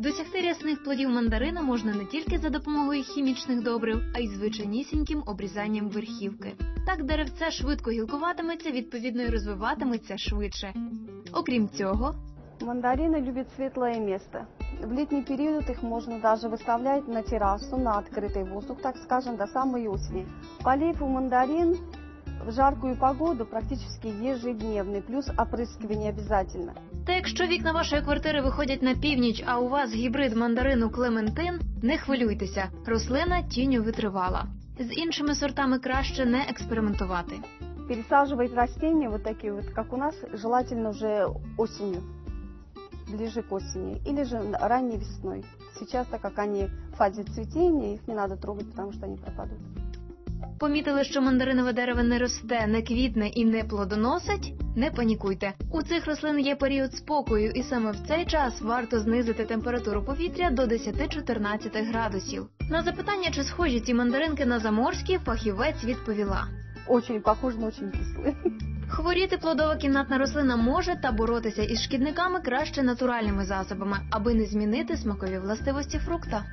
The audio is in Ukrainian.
Досягти рясних плодів мандарина можна не тільки за допомогою хімічних добрив, а й звичайнісіньким обрізанням верхівки. Так деревце швидко гілкуватиметься, відповідно й розвиватиметься швидше. Окрім цього, Мандарины любят светлое место. В летний период их можно даже выставлять на террасу, на открытый воздух, так скажем, до самой осени. Полив у мандарин в жаркую погоду практически ежедневный, плюс опрыскивание обязательно. Та якщо вікна вашої квартири виходять на північ, а у вас гібрид мандарину Клементин, не хвилюйтеся, рослина тінню витривала. З іншими сортами краще не експериментувати. Пересаживать растения вот такие вот, как у нас, желательно уже осенью, ближе к осени, или же ранней весной. Сейчас, так как они в фазе цветения, их не надо трогать, потому что они пропадут. Помітили, що мандаринове дерево не росте, не квітне і не плодоносить? Не панікуйте. У цих рослин є період спокою, і саме в цей час варто знизити температуру повітря до 10-14 градусів. На запитання, чи схожі ці мандаринки на заморські, фахівець відповіла. Очень похожи, но очень кислые. Хворіти плодова кімнатна рослина може та боротися із шкідниками краще натуральними засобами, аби не змінити смакові властивості фрукта.